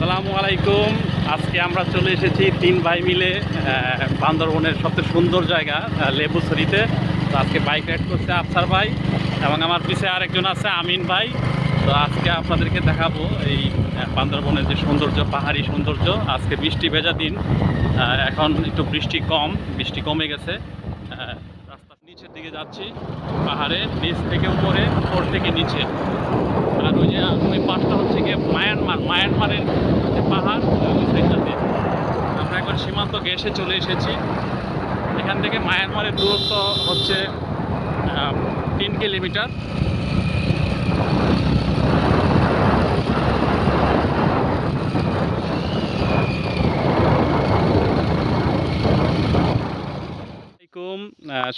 আসসালামু আলাইকুম। আজকে আমরা চলে এসেছি তিন ভাই মিলে বান্দরবনের সবচেয়ে সুন্দর জায়গা লেবুছড়িতে। তো আজকে বাইক রাইড করছে আফসার ভাই এবং আমার পিছে আরেকজন আছে, আমিন ভাই। তো আজকে আপনাদেরকে দেখাবো এই বান্দরবনের যে সৌন্দর্য, পাহাড়ি সৌন্দর্য। আজকে বৃষ্টি ভেজা দিন এখন একটু বৃষ্টি কম, বৃষ্টি কমে গেছে। রাস্তার নিচের দিকে যাচ্ছি পাহাড়ের নিচ থেকে উপরে, উপর থেকে নিচে। আর ওই যে ওই পাশটা হচ্ছে গিয়ে মায়ানমার। মায়ানমারের যে পাহাড় ওই সাইডটাতে আমরা এখন সীমান্ত ঘেসে চলে এসেছি। এখান থেকে মায়ানমারের দূরত্ব হচ্ছে তিন কিলোমিটার।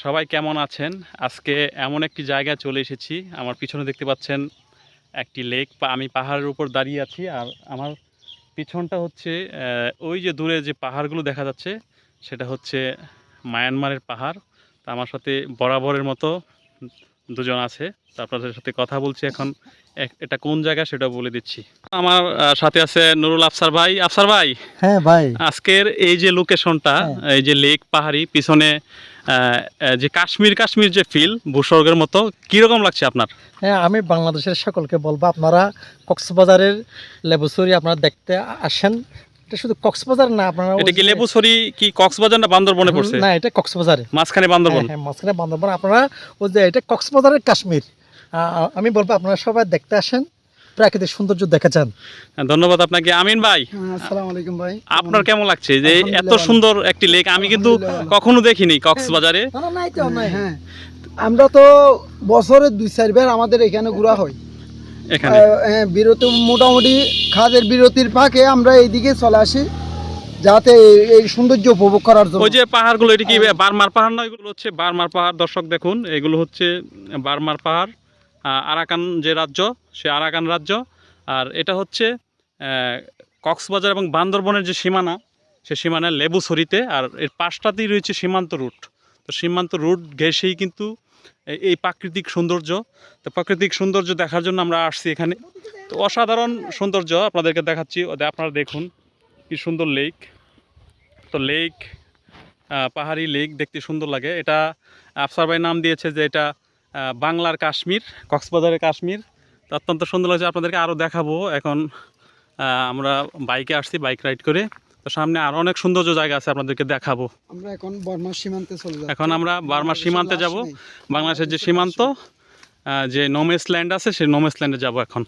সবাই কেমন আছেন? আজকে এমন একটি জায়গায় চলে এসেছি। আমার পিছনে দেখতে পাচ্ছেন একটি লেক আমি পাহাড়ের উপর দাঁড়িয়ে আছি আর আমার পিছনটা হচ্ছে ওই যে দূরে যে পাহাড়গুলো দেখা যাচ্ছে সেটা হচ্ছে মায়ানমারের পাহাড়। তা আমার সাথে বরাবরের মতো দুজন আছে। তো আপনাদের সাথে কথা বলছি এখন এটা কোন জায়গা সেটা বলে দিচ্ছি। আমার সাথে আছে নুরুল আফসার ভাই। আফসার ভাই হ্যাঁ ভাই। আজকের এই যে লোকেশনটা হ্যাঁ। এই যে লেক পাহাড়ি পিছনে যে কাশ্মীর কাশ্মীর যে ফিল ভূস্বর্গের মতো কীরকম লাগছে আপনার? হ্যাঁ আমি বাংলাদেশের সকলকে বলব আপনারা কক্সবাজারের লেবুসুরি আপনারা দেখতে আসেন। এটা শুধু কক্সবাজার না আপনারা এটা কি লেবুছড়ি কি কক্সবাজার না বান্দরবনে পড়ছে? না এটা কক্সবাজারে। মাঝখানে বান্দরবন। হ্যাঁ হ্যাঁ মাঝখানে বান্দরবন। আপনারা ওই যে এটা কক্সবাজারের কাশ্মীর। আমি বলব আপনারা সবাই দেখতে আসেন। প্রাকৃতিক সৌন্দর্য দেখা যান। হ্যাঁ, ধন্যবাদ আপনাকে। আমিন ভাই আসসালামু আলাইকুম ভাই। আপনার কেমন লাগছে? যে এত সুন্দর একটি লেক আমি কিন্তু কখনো দেখিনি কক্সবাজারে। না না নাই তো নাই হ্যাঁ। আমরা তো বছরে দুই চারবার আমাদের এখানে ঘোরা হয়। এখানে? হ্যাঁ, বিরতি মোটামুটি খাদের বিরতির ফাঁকে আমরা এইদিকে চলে আসি যাতে এই- সৌন্দর্য উপভোগ করার জন্য। ওই যে পাহাড়গুলো এটা কি বারমার পাহাড় না? এগুলো হচ্ছে বারমার পাহাড়। দর্শক দেখুন এগুলো হচ্ছে বারমার পাহাড়। আরাকান যে রাজ্য, সে আরাকান রাজ্য। আর এটা হচ্ছে কক্সবাজার এবং বান্দরবনের যে সীমানা, সে সীমানা লেবুছড়িতে, আর এর পাশটাতেই রয়েছে সীমান্ত রুট। তো সীমান্ত রুট ঘেঁষেই কিন্তু এই- প্রাকৃতিক সৌন্দর্য। তো প্রাকৃতিক সৌন্দর্য দেখার জন্য আমরা আসছি এখানে। তো অসাধারণ সৌন্দর্য আপনাদেরকে দেখাচ্ছি। ওদের আপনারা দেখুন, কি সুন্দর লেক। তো লেক পাহাড়ি লেক, দেখতে সুন্দর লাগে। এটা আফসার ভাই নাম দিয়েছে যে এটা বাংলার কাশ্মীর কক্সবাজারের কাশ্মীর। তো অত্যন্ত সুন্দর লাগছে আপনাদেরকে আরও দেখাবো। এখন আমরা বাইকে আসছি বাইক রাইড করে। তো সামনে আরও অনেক সৌন্দর্য জায়গা আছে আপনাদেরকে দেখাবো। আমরা এখন বার্মার সীমান্তে চলে যাব এখন আমরা বার্মার সীমান্তে যাব। বাংলাদেশের যে সীমান্ত যে নোমেস ল্যান্ড আছে সেই নোমেস ল্যান্ডে যাব এখন।